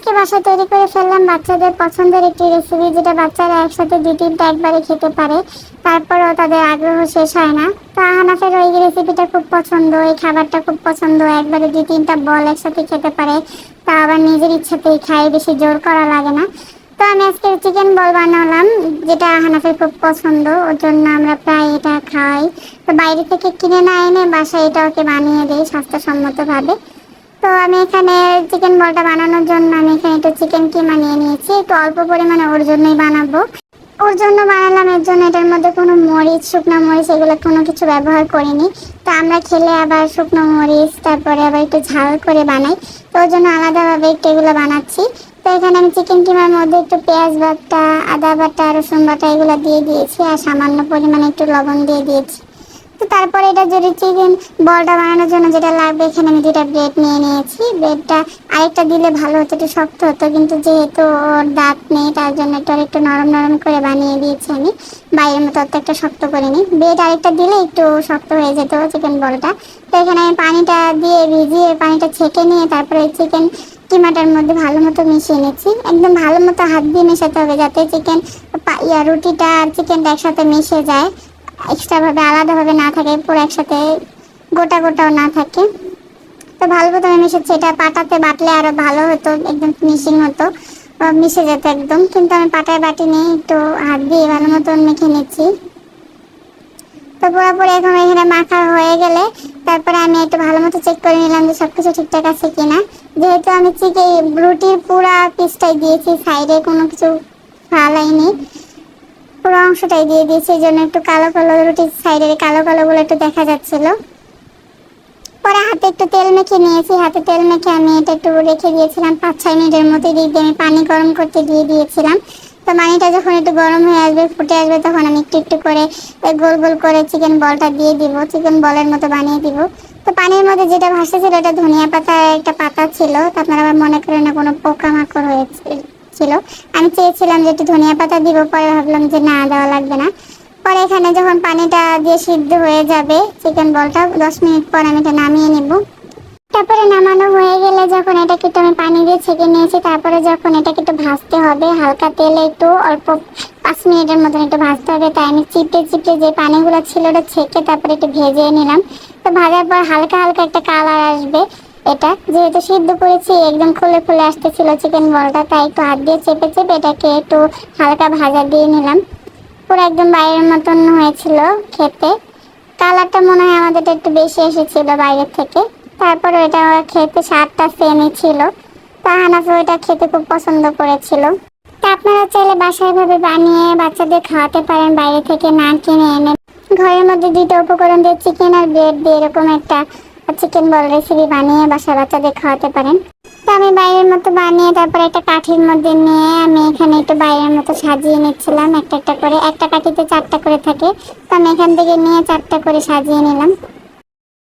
আজকে বাসায় তৈরি করে ফেললাম বাচ্চাদের পছন্দের একটি রেসিপি যেটা বাচ্চারা একসাথে দুই তিনটা একবারে খেতে পারে। তারপরেও তাদের আগ্রহ শেষ হয় না। তো আহানাফের ওই রেসিপিটা খুব পছন্দ, এই খাবারটা খুব পছন্দ। একবারে দুই তিনটা বল একসাথে খেতে পারে। তা আবার নিজের ইচ্ছাতেই খায়, বেশি জোর করা লাগে না। তো আমি আজকে চিকেন বল বানালাম, যেটা হানাফের খুব পছন্দ। ওর জন্য আমরা প্রায় এটা খাই। তো বাইরে থেকে কিনে না এনে বাসায় এটা ওকে বানিয়ে দিই স্বাস্থ্যসম্মতভাবে। তো আমি এখানে চিকেন বলটা বানানোর জন্য আমি এখানে একটু চিকেন কিমা নিয়ে নিয়েছি। একটু অল্প পরিমাণে ওর জন্যই বানাবো। ওর জন্য বানালাম এর জন্য এটার মধ্যে কোনো মরিচ, শুকনো মরিচ এগুলো কোনো কিছু ব্যবহার করিনি। তো আমরা খেলে আবার শুকনো মরিচ, তারপরে আবার একটু ঝাল করে বানাই। তো ওর জন্য আলাদাভাবে একটু এগুলো বানাচ্ছি। তো এখানে আমি চিকেন কিমার মধ্যে একটু পেঁয়াজ বাটা, আদা বাটা, রসুন বাটা এগুলো দিয়ে দিয়েছি আর সামান্য পরিমাণে একটু লবণ দিয়ে দিয়েছি। তো তারপরে এটা যদি চিকেন বলটা বানানোর জন্য যেটা লাগবে, এখানে আমি দুটা ব্রেড নিয়ে নিয়েছি। ব্রেডটা আরেকটা দিলে ভালো হতো, একটু শক্ত হতো, কিন্তু যেহেতু ওর দাঁত নেই, তার জন্য আর একটু নরম নরম করে বানিয়ে দিয়েছি আমি। বাইরের মতো অত একটা শক্ত করে নিই ব্রেড আরেকটা দিলে একটু শক্ত হয়ে যেত চিকেন বলটা। তো এখানে আমি পানিটা দিয়ে ভিজিয়ে পানিটা ছেঁকে নিয়ে তারপরে চিকেন কিমাটার মধ্যে ভালো মতো মিশিয়ে নিচ্ছি। একদম ভালো মতো হাত দিয়ে মেশাতে হবে যাতে চিকেন ইয়া রুটিটা আর চিকেনটা একসাথে মিশে যায়। এক্সট্রাভাবে আলাদাভাবে না থাকে, পুরো একসাথে গোটা গোটাও না থাকে। তো ভালো প্রথমে মিশেছে। এটা পাটাতে বাটলে আরও ভালো হতো, একদম ফিনিশিং হতো মিশে যেত একদম। কিন্তু আমি পাটায় বাটি নিয়ে একটু হাত দিয়ে ভালো মতন মেখে নিচ্ছি। তো পুরোপুরি এখন এখানে মাখা হয়ে গেলে, তারপরে আমি একটু ভালো মতো চেক করে নিলাম যে সব কিছু ঠিকঠাক আছে কিনা। যেহেতু আমি চিকেন, রুটির পুরা পিসটাই দিয়েছি, সাইডে কোনো কিছু ফালাইনি পুরো অংশটাই দিয়ে দিয়েছি, এই জন্য একটু কালো কালো রুটির সাইডের কালো কালো গুলো একটু দেখা যাচ্ছিল। পরে হাতে একটু তেল মেখে নিয়েছি, হাতে তেল মেখে আমি এটা একটু রেখে দিয়েছিলাম, পাঁচ ছয় মিনিটের মধ্যে দিয়ে দিয়ে আমি পানি গরম করতে দিয়ে দিয়েছিলাম। তো পানিটা যখন একটু গরম হয়ে আসবে, ফুটে আসবে, তখন আমি একটু একটু করে ওই গোল গোল করে চিকেন বলটা দিয়ে দিব চিকেন বলের মতো বানিয়ে দিব। তো পানির মধ্যে যেটা ভাসতেছিল এটা ধনিয়া পাতার একটা পাতা ছিল, তো আপনারা আবার মনে করেন না কোনো পোকামাকড় হয়েছে ছিল। আমি চেয়েছিলাম যে একটু ধনিয়া পাতা দিব, পরে ভাবলাম যে না, দেওয়া লাগবে না। পরে এখানে যখন পানিটা দিয়ে সিদ্ধ হয়ে যাবে চিকেন বলটা, দশ মিনিট পর আমি এটা নামিয়ে নিব। তারপরে নামানো হয়ে গেলে যখন এটাকে একটু আমি পানি দিয়ে ছেঁকে নিয়েছি, তারপরে যখন এটাকে একটু ভাজতে হবে, হালকা তেলে একটু অল্প পাঁচ মিনিটের মতন একটু ভাজতে হবে। তাই আমি চিপে চিপে যে পানিগুলো ছিল ওটা ছেঁকে তারপরে একটু ভেজে নিলাম। তো ভাজার পর হালকা হালকা একটা কালার আসবে। এটা যেহেতু সিদ্ধ করেছি, একদম খুলে খুলে আসতেছিল চিকেন বলটা, তাই একটু হাত দিয়ে চেপে চেপে এটাকে একটু হালকা ভাজা দিয়ে নিলাম। পুরো একদম বাইরের মতন হয়েছিল খেতে। কালারটা মনে হয় আমাদের একটু বেশি এসেছিল বাইরের থেকে। তারপরে এটা খেতে স্বাদটা সেমই ছিল। তা হানাফি ওইটা খেতে খুব পছন্দ করেছিল। তা আপনারা চাইলে বাসায় ভাবে বানিয়ে বাচ্চাদের খাওয়াতে পারেন, বাইরে থেকে না কিনে এনে। ঘরের মধ্যে দুইটা উপকরণ দিয়ে চিকেন আর ব্রেড দিয়ে এরকম একটা চিকেন বল রেসিপি বানিয়ে বাসা বাচ্চাদের খাওয়াতে পারেন। তো আমি বাইরের মতো বানিয়ে তারপরে একটা কাঠির মধ্যে নিয়ে আমি এখানে একটু বাইরের মতো সাজিয়ে নিচ্ছিলাম। একটা একটা করে, একটা কাঠিতে চারটা করে থাকে। তো আমি এখান থেকে নিয়ে চারটা করে সাজিয়ে নিলাম।